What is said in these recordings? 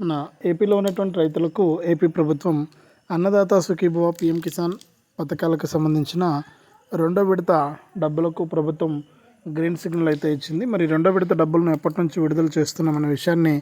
మన ఏపీలో ఉన్నటువంటి రైతులకు ఏపీ ప్రభుత్వం అన్నదాత సుఖీభవ పిఎం కిసాన్ పథకాలకు సంబంధించిన రెండో విడత డబ్బులకు ప్రభుత్వం గ్రీన్ సిగ్నల్ అయితే ఇచ్చింది. మరి రెండో విడత డబ్బులను ఎప్పటి నుంచి విడుదల చేస్తున్నామనే విషయాన్ని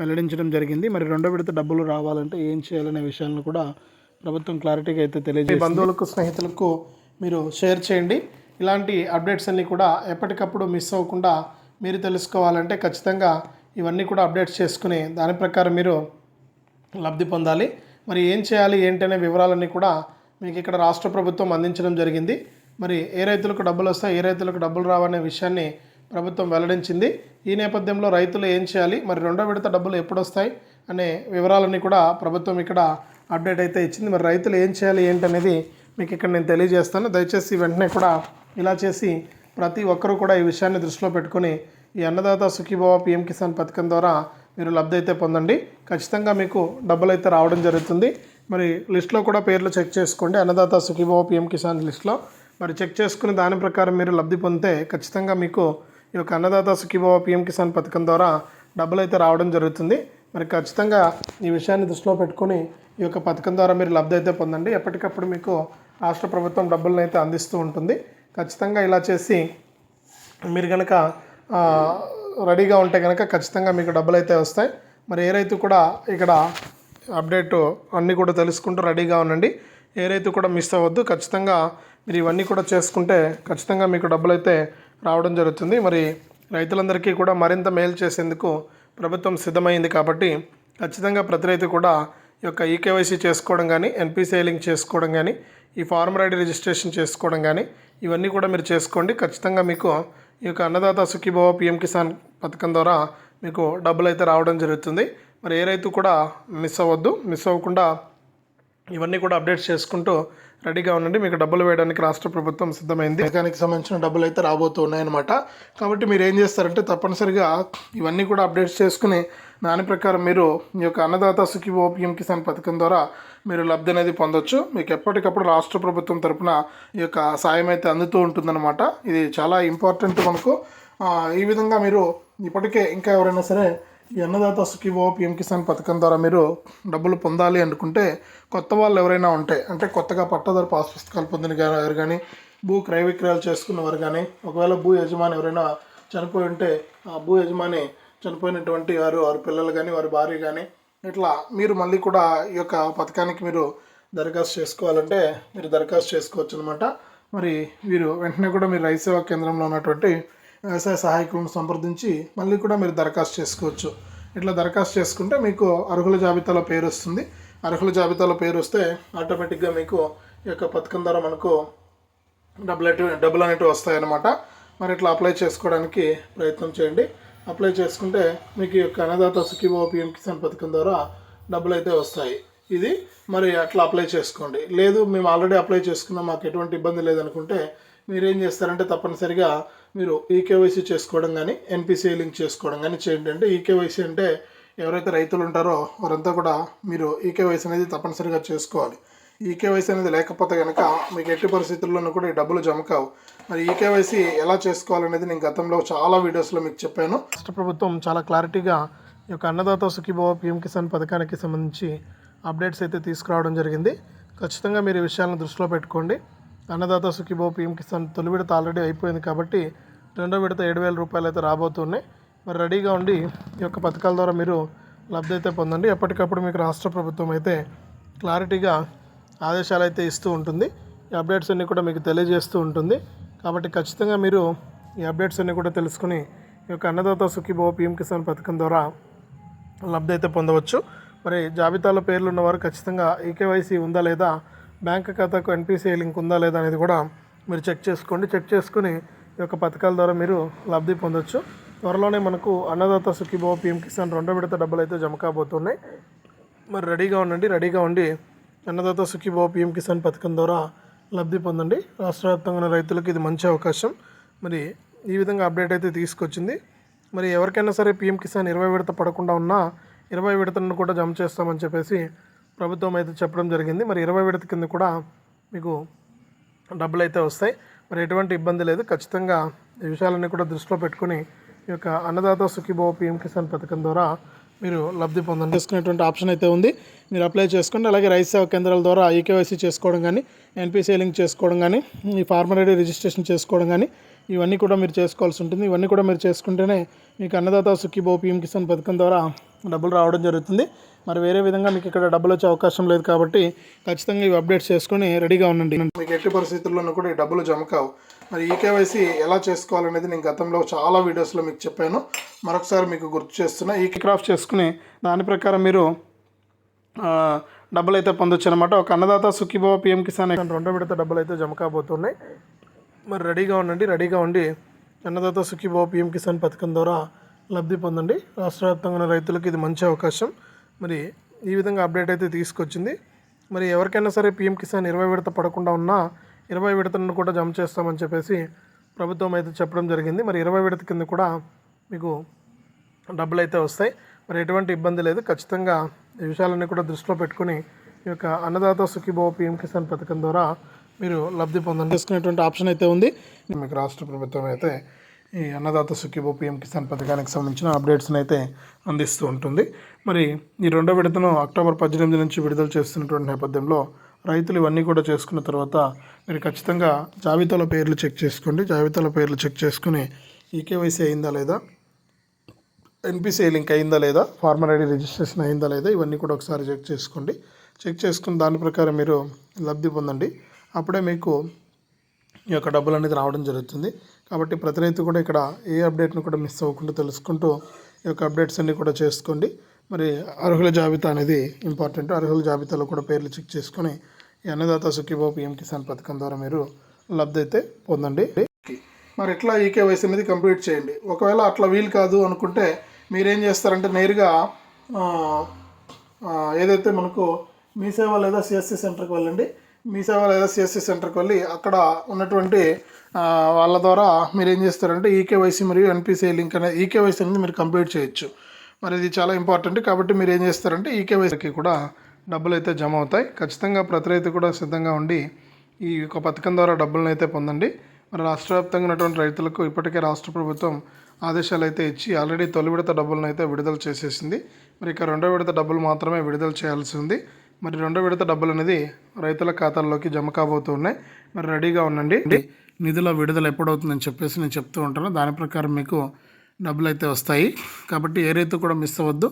వెల్లడించడం జరిగింది. మరి రెండో విడత డబ్బులు రావాలంటే ఏం చేయాలనే విషయాలను కూడా ప్రభుత్వం క్లారిటీగా అయితే తెలియజేసి బంధువులకు స్నేహితులకు మీరు షేర్ చేయండి. ఇలాంటి అప్డేట్స్ అన్నీ కూడా ఎప్పటికప్పుడు మిస్ అవ్వకుండా మీరు తెలుసుకోవాలంటే ఖచ్చితంగా ఇవన్నీ కూడా అప్డేట్స్ చేసుకుని దాని ప్రకారం మీరు లబ్ధి పొందాలి. మరి ఏం చేయాలి ఏంటనే వివరాలన్నీ కూడా మీకు ఇక్కడ రాష్ట్ర ప్రభుత్వం అందించడం జరిగింది. మరి ఏ రైతులకు డబ్బులు వస్తాయి ఏ రైతులకు డబ్బులు రావనే విషయాన్ని ప్రభుత్వం వెల్లడించింది. ఈ నేపథ్యంలో రైతులు ఏం చేయాలి మరి రెండో విడత డబ్బులు ఎప్పుడు వస్తాయి అనే వివరాలన్నీ కూడా ప్రభుత్వం ఇక్కడ అప్డేట్ అయితే ఇచ్చింది. మరి రైతులు ఏం చేయాలి ఏంటనేది మీకు ఇక్కడ నేను తెలియజేస్తాను. దయచేసి వెంటనే కూడా ఇలా చేసి ప్రతి ఒక్కరూ కూడా ఈ విషయాన్ని దృష్టిలో పెట్టుకొని ఈ అన్నదాత సుఖీభావ పిఎం కిసాన్ పథకం ద్వారా మీరు లబ్ధి అయితే పొందండి. ఖచ్చితంగా మీకు డబ్బులు అయితే రావడం జరుగుతుంది. మరి లిస్ట్లో కూడా పేర్లు చెక్ చేసుకోండి. అన్నదాత సుఖీభావ పిఎం కిసాన్ లిస్ట్లో. మరి చెక్ చేసుకుని దాని ప్రకారం మీరు లబ్ధి పొందితే ఖచ్చితంగా మీకు ఈ యొక్క అన్నదాత సుఖీభావ పిఎం కిసాన్ పథకం ద్వారా డబ్బులు అయితే రావడం జరుగుతుంది. మరి ఖచ్చితంగా ఈ విషయాన్ని దృష్టిలో పెట్టుకొని ఈ యొక్క పథకం ద్వారా మీరు లబ్ధి అయితే పొందండి. ఎప్పటికప్పుడు మీకు రాష్ట్ర ప్రభుత్వం డబ్బులను అయితే అందిస్తూ ఉంటుంది. ఖచ్చితంగా ఇలా చేసి మీరు కనుక రెడీగా ఉంటే కనుక ఖచ్చితంగా మీకు డబ్బులు అయితే వస్తాయి. మరి ఏ రైతు కూడా ఇక్కడ అప్డేట్ అన్నీ కూడా తెలుసుకుంటూ రెడీగా ఉండండి. ఏ రైతు కూడా మిస్ అవ్వద్దు. ఖచ్చితంగా మీరు ఇవన్నీ కూడా చేసుకుంటే ఖచ్చితంగా మీకు డబ్బులు అయితే రావడం జరుగుతుంది. మరి రైతులందరికీ కూడా మరింత మేలు చేసేందుకు ప్రభుత్వం సిద్ధమైంది కాబట్టి ఖచ్చితంగా ప్రతి రైతు కూడా ఈ యొక్క ఈకేవైసీ చేసుకోవడం కానీ ఎన్పిసిఐ లింక్ చేసుకోవడం కానీ ఈ ఫార్మర్ ఐడి రిజిస్ట్రేషన్ చేసుకోవడం కానీ ఇవన్నీ కూడా మీరు చేసుకోండి. ఖచ్చితంగా మీకు ఈ యొక్క అన్నదాత సుఖీభవ పిఎం కిసాన్ పథకం ద్వారా మీకు డబ్బులు అయితే రావడం జరుగుతుంది. మరి ఏ రైతు కూడా మిస్ అవ్వద్దు. మిస్ అవ్వకుండా ఇవన్నీ కూడా అప్డేట్స్ చేసుకుంటూ రెడీగా ఉండండి. మీకు డబ్బులు వేయడానికి రాష్ట్ర ప్రభుత్వం సిద్ధమైంది. పథకానికి సంబంధించిన డబ్బులు అయితే రాబోతున్నాయన్నమాట కాబట్టి మీరు ఏం చేస్తారంటే తప్పనిసరిగా ఇవన్నీ కూడా అప్డేట్స్ చేసుకుని దాని ప్రకారం మీరు ఈ యొక్క అన్నదాత సుఖీభవ పిఎం కిసాన్ పథకం ద్వారా మీరు లబ్ధి అనేది పొందొచ్చు. మీకు ఎప్పటికప్పుడు రాష్ట్ర ప్రభుత్వం తరపున ఈ యొక్క సాయం అయితే అందుతూ ఉంటుందన్నమాట. ఇది చాలా ఇంపార్టెంట్ మనకు. ఈ విధంగా మీరు ఇప్పటికే ఇంకా ఎవరైనా సరే ఈ అన్నదాత సుఖీభవ పిఎం కిసాన్ పథకం ద్వారా మీరు డబ్బులు పొందాలి అనుకుంటే కొత్త వాళ్ళు ఎవరైనా ఉంటే అంటే కొత్తగా పట్టాదారు పాస్ పుస్తకాలు పొందిన వారు కానీ భూ క్రయ విక్రయాలు చేసుకున్న వారు కానీ ఒకవేళ భూ యజమాని ఎవరైనా చనిపోయి ఉంటే ఆ భూ యజమాని చనిపోయినటువంటి వారు వారి పిల్లలు కానీ వారి భార్య కానీ ఇట్లా మీరు మళ్ళీ కూడా ఈ యొక్క పథకానికి మీరు దరఖాస్తు చేసుకోవాలంటే మీరు దరఖాస్తు చేసుకోవచ్చు అనమాట మరి వీరు వెంటనే కూడా మీరు రైతు సేవా కేంద్రంలో ఉన్నటువంటి వ్యవసాయ సహాయకులను సంప్రదించి మళ్ళీ కూడా మీరు దరఖాస్తు చేసుకోవచ్చు. ఇట్లా దరఖాస్తు చేసుకుంటే మీకు అర్హుల జాబితాలో పేరు వస్తుంది. అర్హుల జాబితాలో పేరు వస్తే ఆటోమేటిక్గా మీకు ఈ యొక్క పథకం ద్వారా మనకు డబ్బులు అటు డబ్బులు అనేవి వస్తాయన్నమాట. మరి ఇట్లా అప్లై చేసుకోవడానికి ప్రయత్నం చేయండి. అప్లై చేసుకుంటే మీకు ఈ యొక్క అన్నదాత సుఖీభావ పిఎం కిసాన్ పథకం ద్వారా డబ్బులు అయితే వస్తాయి. ఇది మరి అట్లా అప్లై చేసుకోండి. లేదు మేము ఆల్రెడీ అప్లై చేసుకున్నాం మాకు ఎటువంటి ఇబ్బంది లేదనుకుంటే మీరేం చేస్తారంటే తప్పనిసరిగా మీరు ఈకేవైసీ చేసుకోవడం కానీ ఎన్పిసిఐ లింక్ చేసుకోవడం కానీ చేయండి. అంటే ఈకేవైసీ అంటే ఎవరైతే రైతులు ఉంటారో వారంతా కూడా మీరు ఈకేవైసీ అనేది తప్పనిసరిగా చేసుకోవాలి. ఈకేవైసీ అనేది లేకపోతే కనుక మీకు ఎట్టి పరిస్థితుల్లోనూ కూడా ఈ డబ్బులు జమ కావు. మరి ఈకేవైసీ ఎలా చేసుకోవాలనేది నేను గతంలో చాలా వీడియోస్లో మీకు చెప్పాను. రాష్ట్ర ప్రభుత్వం చాలా క్లారిటీగా ఈ యొక్క అన్నదాత సుఖీభవ పిఎం కిసాన్ పథకానికి సంబంధించి అప్డేట్స్ అయితే తీసుకురావడం జరిగింది. ఖచ్చితంగా మీరు ఈ విషయాలను దృష్టిలో పెట్టుకోండి. అన్నదాత సుఖీభవ పీఎం కిసాన్ తొలి విడత ఆల్రెడీ అయిపోయింది కాబట్టి రెండో విడత ఏడు వేల రూపాయలు అయితే రాబోతున్నాయి మరి రెడీగా ఉండి ఈ యొక్క పథకాల ద్వారా మీరు లబ్ధి అయితే పొందండి. ఎప్పటికప్పుడు మీకు రాష్ట్ర ప్రభుత్వం అయితే క్లారిటీగా ఆదేశాలు అయితే ఇస్తూ ఉంటుంది. ఈ అప్డేట్స్ అన్నీ కూడా మీకు తెలియజేస్తూ ఉంటుంది. కాబట్టి ఖచ్చితంగా మీరు ఈ అప్డేట్స్ అన్నీ కూడా తెలుసుకుని ఈ యొక్క అన్నదాత సుఖీభవ పీఎం కిసాన్ పథకం ద్వారా లబ్ధి అయితే పొందవచ్చు. మరి జాబితాలో పేర్లు ఉన్నవారు ఖచ్చితంగా ఈకేవైసీ ఉందా లేదా బ్యాంక్ ఖాతాకు ఎన్పిసిఐ లింక్ ఉందా లేదా అనేది కూడా మీరు చెక్ చేసుకోండి. చెక్ చేసుకుని ఈ యొక్క పథకాల ద్వారా మీరు లబ్ధి పొందొచ్చు. త్వరలోనే మనకు అన్నదాత సుఖీభవ పిఎం కిసాన్ రెండో విడత డబ్బులు అయితే జమ కాబోతున్నాయి. మరి రెడీగా ఉండండి. రెడీగా ఉండి అన్నదాత సుఖీభవ పిఎం కిసాన్ పథకం ద్వారా లబ్ధి పొందండి. రాష్ట్ర వ్యాప్తంగా ఉన్న రైతులకు ఇది మంచి అవకాశం. మరి ఈ విధంగా అప్డేట్ అయితే తీసుకొచ్చింది. మరి ఎవరికైనా సరే పిఎం కిసాన్ ఇరవై విడత పడకుండా ఉన్నా ఇరవై విడతలను కూడా జమ చేస్తామని చెప్పేసి ప్రభుత్వం అయితే చెప్పడం జరిగింది. మరి ఇరవై విడత కింద కూడా మీకు డబ్బులు అయితే వస్తాయి. మరి ఎటువంటి ఇబ్బంది లేదు. ఖచ్చితంగా ఈ విషయాలన్నీ కూడా దృష్టిలో పెట్టుకుని ఈ యొక్క అన్నదాత సుఖీభవ పిఎం కిసాన్ పథకం ద్వారా మీరు లబ్ధి పొందండి. చేసుకునేటువంటి ఆప్షన్ అయితే ఉంది. మీరు అప్లై చేసుకోండి. అలాగే రైతు సేవా కేంద్రాల ద్వారా ఈకేవైసీ చేసుకోవడం కానీ ఎన్పిసిఐ లింక్ చేసుకోవడం కానీ ఈ ఫార్మర్ ఐడి రిజిస్ట్రేషన్ చేసుకోవడం కానీ ఇవన్నీ కూడా మీరు చేసుకోవాల్సి ఉంటుంది. ఇవన్నీ కూడా మీరు చేసుకుంటేనే మీకు అన్నదాత సుఖీబో పీఎం కిసాన్ పథకం ద్వారా డబ్బులు రావడం జరుగుతుంది. మరి వేరే విధంగా మీకు ఇక్కడ డబ్బులు వచ్చే అవకాశం లేదు కాబట్టి ఖచ్చితంగా ఇవి అప్డేట్ చేసుకొని రెడీగా ఉండండి. మీకు ఎట్టి పరిస్థితుల్లోనూ కూడా ఈ డబ్బులు జమ కావు. మరి ఈ కేవైసీ ఎలా చేసుకోవాలనేది నేను గతంలో చాలా వీడియోస్లో మీకు చెప్పాను. మరొకసారి మీకు గుర్తు చేస్తున్నా ఈ క్రాఫ్ట్ చేసుకుని దాని ప్రకారం మీరు డబ్బులు అయితే పొందొచ్చు అనమాట ఒక అన్నదాత సుఖీబాబా పిఎం కిసాన్ రెండో విడత డబ్బులు అయితే జమ కాబోతున్నాయి. మరి రెడీగా ఉండండి రెడీగా ఉండి అన్నదాత సుఖీబాబా పిఎం కిసాన్ పథకం ద్వారా లబ్ధి పొందండి. రాష్ట్ర వ్యాప్తంగా ఉన్న రైతులకు ఇది మంచి అవకాశం. మరి ఈ విధంగా అప్డేట్ అయితే తీసుకొచ్చింది. మరి ఎవరికైనా సరే పిఎం కిసాన్ ఇరవై విడత పడకుండా ఉన్నా ఇరవై విడతలను కూడా జమ చేస్తామని చెప్పేసి ప్రభుత్వం అయితే చెప్పడం జరిగింది. మరి ఇరవై విడత కింద కూడా మీకు డబ్బులు అయితే వస్తాయి. మరి ఎటువంటి ఇబ్బంది లేదు. ఖచ్చితంగా ఈ విషయాలన్నీ కూడా దృష్టిలో పెట్టుకుని ఈ యొక్క అన్నదాత సుఖీభావ పిఎం కిసాన్ పథకం ద్వారా మీరు లబ్ధి పొందండి. చేసుకునేటువంటి ఆప్షన్ అయితే ఉంది. మీకు రాష్ట్ర ప్రభుత్వం అయితే ఈ అన్నదాత సుఖీభో పిఎం కిసాన్ పథకానికి సంబంధించిన అప్డేట్స్ని అయితే అందిస్తూ ఉంటుంది. మరి ఈ రెండో విడతను అక్టోబర్ పద్దెనిమిది నుంచి విడుదల చేస్తున్నటువంటి నేపథ్యంలో రైతులు ఇవన్నీ కూడా చేసుకున్న తర్వాత మీరు ఖచ్చితంగా జాబితాలో పేర్లు చెక్ చేసుకోండి. జాబితాలో పేర్లు చెక్ చేసుకుని ఈకేవైసీ అయిందా లేదా? ఎన్పిసిఐ లింక్ అయిందా లేదా? ఫార్మర్ ఐడి రిజిస్ట్రేషన్ అయిందా లేదా? ఇవన్నీ కూడా ఒకసారి చెక్ చేసుకోండి. చెక్ చేసుకుని దాని ప్రకారం మీరు లబ్ధి పొందండి. అప్పుడే మీకు ఈ యొక్క డబ్బులు అనేది రావడం జరుగుతుంది. కాబట్టి ప్రతి రైతు కూడా ఇక్కడ ఏ అప్డేట్ను కూడా మిస్ అవ్వకుండా తెలుసుకుంటూ ఈ యొక్క అప్డేట్స్ అన్నీ కూడా చేసుకోండి. మరి అర్హుల జాబితా అనేది ఇంపార్టెంట్. అర్హుల జాబితాలో కూడా పేర్లు చెక్ చేసుకొని ఈ అన్నదాత సుఖీభో పిఎం కిసాన్ పథకం ద్వారా మీరు లబ్ధి అయితే పొందండి. మరి ఎట్లా ఈ కేవైసీ అనేది కంప్లీట్ చేయండి? ఒకవేళ అట్లా వీలు కాదు అనుకుంటే మీరేం చేస్తారంటే నేరుగా ఏదైతే మనకు మీ సేవ లేదా సిఎస్సి సెంటర్కి వెళ్ళండి. మీ సేవ లేదా సిఎస్సి సెంటర్కి వెళ్ళి అక్కడ ఉన్నటువంటి వాళ్ళ ద్వారా మీరు ఏం చేస్తారంటే ఈకేవైసీ మరియు ఎన్పిసిఐ లింక్ అనేది ఈకేవైసీ అనేది మీరు కంప్లీట్ చేయొచ్చు. మరి ఇది చాలా ఇంపార్టెంట్ కాబట్టి మీరు ఏం చేస్తారంటే ఈకేవైసీకి కూడా డబ్బులు అయితే జమ అవుతాయి. ఖచ్చితంగా ప్రతి రైతు కూడా సిద్ధంగా ఉండి ఈ యొక్క పథకం ద్వారా డబ్బులను అయితే పొందండి. మరి రాష్ట్ర వ్యాప్తంగా ఉన్నటువంటి రైతులకు ఇప్పటికే రాష్ట్ర ప్రభుత్వం ఆదేశాలు అయితే ఇచ్చి ఆల్రెడీ తొలి విడత డబ్బులను అయితే విడుదల చేసేసింది. మరి ఇక రెండో విడత డబ్బులు మాత్రమే విడుదల చేయాల్సి ఉంది. మరి రెండో విడత డబ్బులు అనేది రైతుల ఖాతాల్లోకి జమ కాబోతున్నాయి మరి రెడీగా ఉండండి. నిధుల విడుదల ఎప్పుడవుతుందని చెప్పేసి నేను చెప్తూ ఉంటాను. దాని ప్రకారం మీకు డబ్బులు అయితే వస్తాయి. కాబట్టి ఏ రైతు కూడా మిస్ అవ్వద్దు.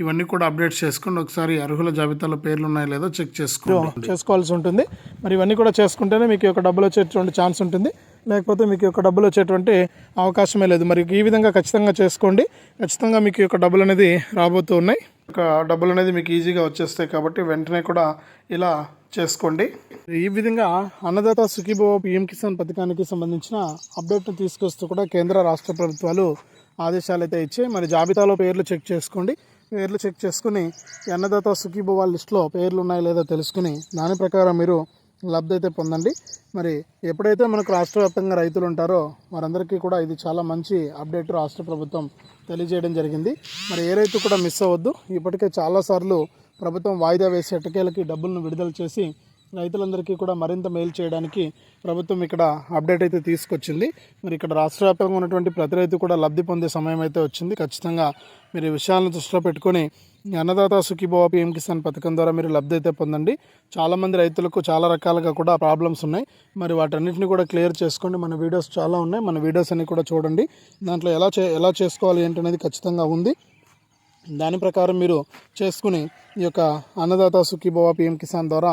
ఇవన్నీ కూడా అప్డేట్ చేసుకుని ఒకసారి అర్హుల జాబితాలో పేర్లు ఉన్నాయో లేదో చెక్ చేసుకో చేసుకోవాల్సి ఉంటుంది. మరి ఇవన్నీ కూడా చేసుకుంటేనే మీకు యొక్క డబ్బులు వచ్చేటువంటి ఛాన్స్ ఉంటుంది. లేకపోతే మీకు యొక్క డబ్బులు వచ్చేటువంటి అవకాశమే లేదు. మరి ఈ విధంగా ఖచ్చితంగా చేసుకోండి. ఖచ్చితంగా మీకు యొక్క డబ్బులు అనేది రాబోతూ ఉన్నాయి. ఒక డబ్బులు అనేది మీకు ఈజీగా వచ్చేస్తాయి కాబట్టి వెంటనే కూడా ఇలా చేసుకోండి. ఈ విధంగా అన్నదాత సుఖీభవ పిఎం కిసాన్ పథకానికి సంబంధించిన అప్డేట్ను తీసుకొస్తూ కూడా కేంద్ర రాష్ట్ర ప్రభుత్వాలు ఆదేశాలు అయితే ఇచ్చాయి. మరి జాబితాలో పేర్లు చెక్ చేసుకోండి. పేర్లు చెక్ చేసుకుని అన్నదాత సుఖీభవ లిస్ట్లో పేర్లు ఉన్నాయో లేదో తెలుసుకుని దాని ప్రకారం మీరు లబ్ధి అయితే పొందండి. మరి ఎప్పుడైతే మనకు రాష్ట్ర వ్యాప్తంగా రైతులు ఉంటారో వారందరికీ కూడా ఇది చాలా మంచి అప్డేట్ రాష్ట్ర ప్రభుత్వం తెలియజేయడం జరిగింది. మరి ఏ రైతు కూడా మిస్ అవ్వద్దు. ఇప్పటికే చాలాసార్లు ప్రభుత్వం వాయిదా వేసి ఎటకేలకి డబ్బులను విడుదల చేసి రైతులందరికీ కూడా మరింత మేలు చేయడానికి ప్రభుత్వం ఇక్కడ అప్డేట్ అయితే తీసుకొచ్చింది. మరి ఇక్కడ రాష్ట్ర వ్యాప్తంగా ఉన్నటువంటి ప్రతి రైతు కూడా లబ్ధి పొందే సమయం అయితే వచ్చింది. ఖచ్చితంగా మీరు ఈ విషయాలను దృష్టిలో పెట్టుకొని అన్నదాత సుఖీభవ పిఎం కిసాన్ పథకం ద్వారా మీరు లబ్ధి అయితే పొందండి. చాలామంది రైతులకు చాలా రకాలుగా కూడా ప్రాబ్లమ్స్ ఉన్నాయి. మరి వాటన్నిటిని కూడా క్లియర్ చేసుకోండి. మన వీడియోస్ చాలా ఉన్నాయి. మన వీడియోస్ అన్ని కూడా చూడండి. దాంట్లో ఎలా చే ఎలా చేసుకోవాలి ఏంటనేది ఖచ్చితంగా ఉంది. దాని ప్రకారం మీరు చేసుకుని ఈ యొక్క అన్నదాత సుఖీభవ పిఎం కిసాన్ ద్వారా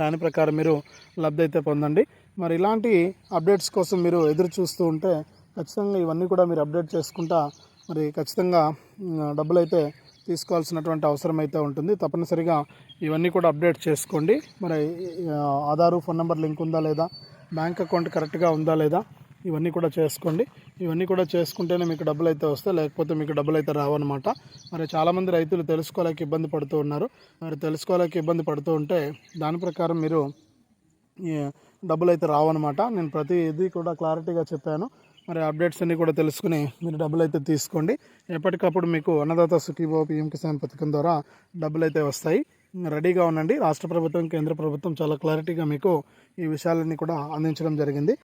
దాని ప్రకారం మీరు లబ్ధి అయితే పొందండి. మరి ఇలాంటి అప్డేట్స్ కోసం మీరు ఎదురు చూస్తూ ఉంటే ఖచ్చితంగా ఇవన్నీ కూడా మీరు అప్డేట్ చేసుకుంటా మరి ఖచ్చితంగా డబ్బులు అయితే తీసుకోవాల్సినటువంటి అవసరం అయితే ఉంటుంది. తప్పనిసరిగా ఇవన్నీ కూడా అప్డేట్ చేసుకోండి. మరి ఆధారు ఫోన్ నెంబర్ లింక్ ఉందా లేదా? బ్యాంక్ అకౌంట్ కరెక్ట్గా ఉందా లేదా? ఇవన్నీ కూడా చేసుకోండి. ఇవన్నీ కూడా చేసుకుంటేనే మీకు డబ్బులు అయితే వస్తాయి. లేకపోతే మీకు డబ్బులు అయితే రావన్నమాట. మరి చాలామంది రైతులు తెలుసుకోలేక ఇబ్బంది పడుతూ ఉన్నారు. మరి తెలుసుకోలేక ఇబ్బంది పడుతూ ఉంటే దాని ప్రకారం మీరు డబ్బులు అయితే రావన్నమాట. నేను ప్రతి ఇది కూడా క్లారిటీగా చెప్పాను. మరి అప్డేట్స్ అన్నీ కూడా తెలుసుకుని మీరు డబ్బులు అయితే తీసుకోండి. ఎప్పటికప్పుడు మీకు అన్నదాత సుఖీభో పిఎం కిసాన్ పథకం ద్వారా డబ్బులు అయితే వస్తాయి. రెడీగా ఉండండి. రాష్ట్ర ప్రభుత్వం కేంద్ర ప్రభుత్వం చాలా క్లారిటీగా మీకు ఈ విషయాలన్నీ కూడా అందించడం జరిగింది.